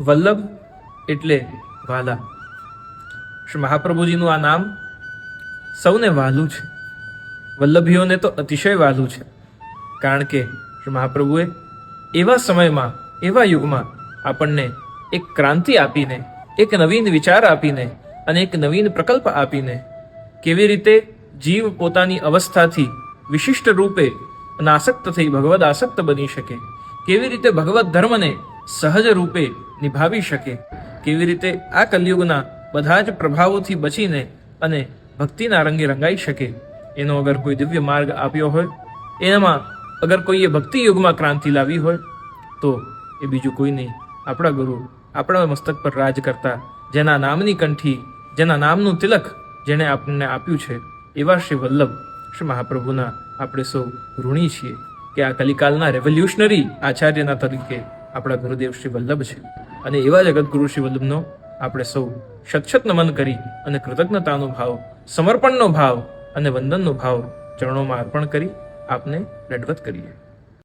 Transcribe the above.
વલ્લભ એટલે વાલા. શ્રી મહાપ્રભુજીનું આ નામ સૌને વાલું છે. વલ્લભીઓને તો અતિશય વાલું છે. કારણ કે શ્રી મહાપ્રભુએ એવા સમયમાં, એવા યુગમાં આપણને એક ક્રાંતિ આપીને, એક નવીન વિચાર આપીને અને એક નવીન પ્રકલ્પ આપીને કેવી રીતે જીવ પોતાની અવસ્થાથી વિશિષ્ટ રૂપે અનાસક્ત થઈ ભગવદ આસક્ત બની શકે, કેવી રીતે ભગવત ધર્મને સહજ રૂપે નિભાવી શકે. કેવી રીતે આ કલયુગના બધા જ પ્રભાવોથી બચીને અને ભક્તિના રંગે રંગાઈ શકે. એનો અગર કોઈ દિવ્ય માર્ગ આપ્યો હોય એનામાં અગર કોઈએ ભક્તિ યુગમાં ક્રાંતિ લાવી હોય, તો એ બીજું કોઈ નહીં. આપણા ગુરુ આપણા મસ્તક પર રાજ કરતા, જેના નામની કંઠી, જેના નામનું તિલક જેણે આપણને આપ્યું છે, એવા શ્રી વલ્લભ, શ્રી મહાપ્રભુના આપણે સૌ ઋણી છીએ કે આ કલિકાલના રેવોલ્યુશનરી આચાર્યના તરીકે આપણા ગુરુદેવ શ્રી વલ્લભ છે. અને એવા જગતગુરુ શ્રી વલ્લભનો આપણે સૌ શતશત નમન કરી અને કૃતજ્ઞતાનો ભાવ, સમર્પણનો ભાવ અને વંદનનો ભાવ ચરણોમાં અર્પણ કરી આપને દંડવત કરીએ.